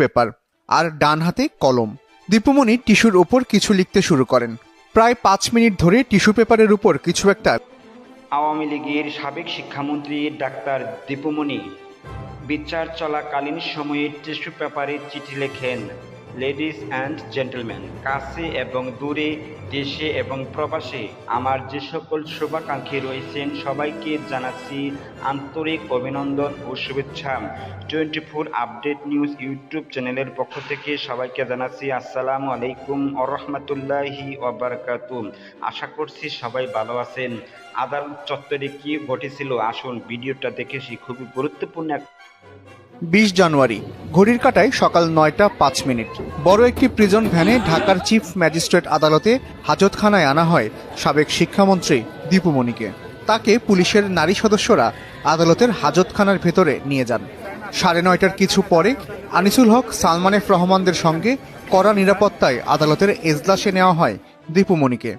Paper আর ডান হাতে কলম। দীপুমণি টিস্যুর ওপর কিছু লিখতে শুরু করেন। প্রায় পাঁচ মিনিট ধরে টিস্যু পেপারের উপর কিছু একটা আওয়ামী লীগের সাবেক শিক্ষামন্ত্রী ডাক্তার দীপুমণি বিচার চলাকালীন সময়ে টিস্যু পেপারে চিঠি লেখেন। লেডিস অ্যান্ড জেন্টলম্যান, কাছে এবং দূরে, দেশে এবং প্রবাসে। আমার যে সকল শুভাকাঙ্ক্ষী রয়েছেন, সবাইকে জানাচ্ছি আন্তরিক অভিনন্দন ও শুভেচ্ছা। Twenty four update news YouTube চ্যানেলের পক্ষ থেকে সবাইকে জানাচ্ছি আসসালামু আলাইকুম আরহামতুল্লাহি ওবরাকাতুম আশা করছি সবাই ভালো আছেন। আদালত চত্বরে কি ঘটেছিল? আসুন ভিডিওটা দেখেছি খুবই গুরুত্বপূর্ণ বিশ জানুয়ারি, ঘড়ির কাটায় সকাল নয়টা পাঁচ মিনিট। বড় একটি প্রিজন ভ্যানে ঢাকার চিফ ম্যাজিস্ট্রেট আদালতে হাজতখানায় আনা হয় সাবেক শিক্ষামন্ত্রী দীপুমণিকে তাকে পুলিশের নারী সদস্যরা আদালতের হাজতখানার ভেতরে নিয়ে যান। সাড়ে নয়টার কিছু পরে আনিসুল হক সালমানেফ রহমানদের সঙ্গে কড়া নিরাপত্তায় আদালতের এজলাসে নেওয়া হয় দীপুমণিকে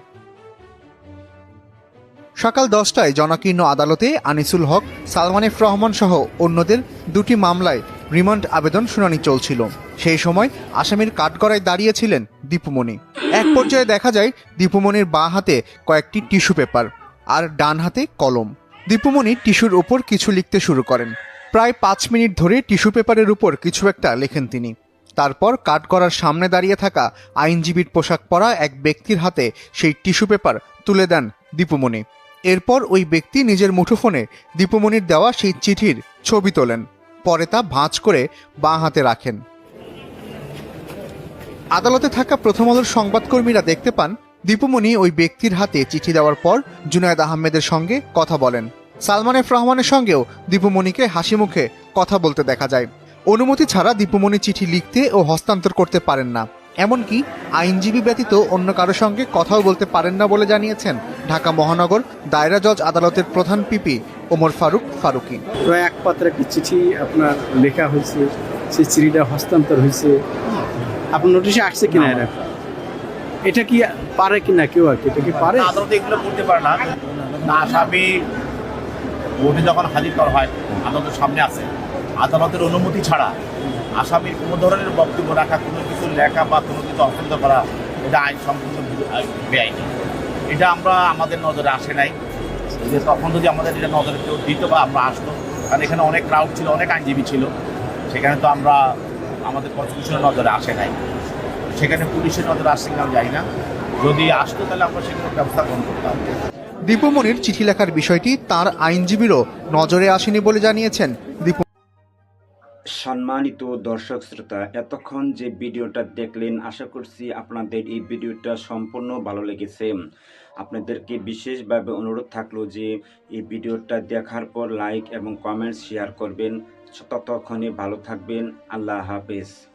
সকাল দশটায় জনাকীর্ণ আদালতে আনিসুল হক সালমান এফ রহমান সহ অন্যদের দুটি মামলায় রিমান্ড আবেদন শুনানি চলছিল। সেই সময় আসামির কাঠগড়ায় দাঁড়িয়েছিলেন দীপুমণি। এক পর্যায়ে দেখা যায় দীপুমণির বাঁ হাতে কয়েকটি টিস্যু পেপার আর ডান হাতে কলম। দীপুমণি টিস্যুর ওপর কিছু লিখতে শুরু করেন। প্রায় পাঁচ মিনিট ধরে টিস্যু পেপারের উপর কিছু একটা লেখেন তিনি। তারপর কাঠগড়ার সামনে দাঁড়িয়ে থাকা আইনজীবীর পোশাক পরা এক ব্যক্তির হাতে সেই টিস্যু পেপার তুলে দেন দীপুমণি। এরপর ওই ব্যক্তি নিজের মুঠোফোনে দীপুমণির দেওয়া সেই চিঠির ছবি তোলেন। পরে তা ভাঁজ করে বাঁ হাতে রাখেন। আদালতে থাকা প্রথম আলোর সংবাদকর্মীরা দেখতে পান, দীপুমণি ওই ব্যক্তির হাতে চিঠি দেওয়ার পর জুনায়দ আহমেদের সঙ্গে কথা বলেন। সালমান এফ রহমানের সঙ্গেও দীপুমণিকে হাসি মুখে কথা বলতে দেখা যায়। অনুমতি ছাড়া দীপুমণি চিঠি লিখতে ও হস্তান্তর করতে পারেন না। এমনকি আইনজীবী ব্যতীত অন্য কারও সঙ্গে কথাও বলতে পারেন না বলে জানিয়েছেন ঢাকা মহানগর দায়রা জজ আদালতের প্রধান পিপি ওমর ফারুক ফারুকি। প্রায় এক পাত্র একটি চিঠি আপনার লেখা হয়েছে সেই চিঠিটা হস্তান্তর হয়েছে। আপনার নোটিশে আসছে কিনা এটা? এটা কি পারে কিনা কেউ আর কি? এটা কি পারে? আদালতে এগুলো করতে পারে না। না আসামি কোর্টে যখন হাজির করা হয় আদালতের সামনে আছে। আদালতের অনুমতি ছাড়া আসামির কোনো ধরনের বক্তব্য রাখা কোনো কিছু লেখা বা কোনো কিছু অসুবিধা করা এটা আইন সম্পূর্ণ বেআইনি। এটা আমরা আমাদের নজরে আসে নাই। যে তখন যদি আমাদের এটা নজরে কেউ দিত বা আমরা আসতো, কারণ এখানে অনেক ক্রাউড ছিল, অনেক আইনজীবী ছিল, সেখানে তো আমরা আমাদের প্রসিকিউশনের নজরে আসে নাই। সেখানে পুলিশের নজরে আসছে কিনা জানি না। যদি আসতো তাহলে আমরা সেগুলো ব্যবস্থা গ্রহণ করতাম। দীপুমণির চিঠি লেখার বিষয়টি তার আইনজীবীরও নজরে আসেনি বলে জানিয়েছেন দীপু সম্মানিত দর্শক শ্রোতা, এতক্ষণ যে ভিডিওটা দেখলেন, আশা করছি আপনাদের এই ভিডিওটা সম্পূর্ণ ভালো লেগেছে। আপনাদেরকে বিশেষভাবে অনুরোধ থাকল যে এই ভিডিওটা দেখার পর লাইক এবং কমেন্ট শেয়ার করবেন। ততক্ষণে ভালো থাকবেন। আল্লাহ হাফেজ।